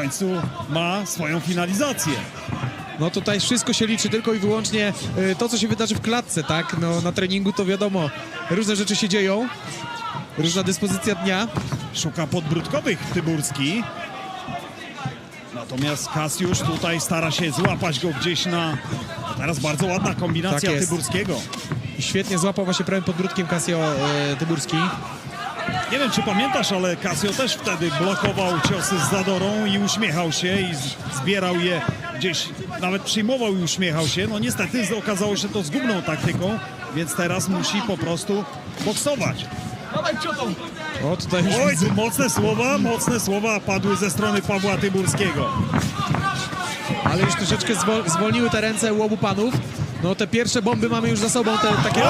końcu ma swoją finalizację. No tutaj wszystko się liczy tylko i wyłącznie y, to, co się wydarzy w klatce, tak? No na treningu to wiadomo, różne rzeczy się dzieją, różna dyspozycja dnia. Szuka podbródkowych Tyburski. Natomiast Kasiusz tutaj stara się złapać go gdzieś na... Teraz bardzo ładna kombinacja Tak. Tyburskiego. Świetnie złapał właśnie prawym podbródkiem Casio e, Tyburski. Nie wiem, czy pamiętasz, ale Casio też wtedy blokował ciosy z Zadorą i uśmiechał się i zbierał je gdzieś, nawet przyjmował i uśmiechał się. No niestety okazało się to zgubną taktyką, więc teraz musi po prostu boksować. O, tutaj już Oj, widzę. mocne słowa, mocne słowa padły ze strony Pawła Tyburskiego. ale już troszeczkę zwol zwolniły te ręce u obu panów. No te pierwsze bomby mamy już za sobą, te takie...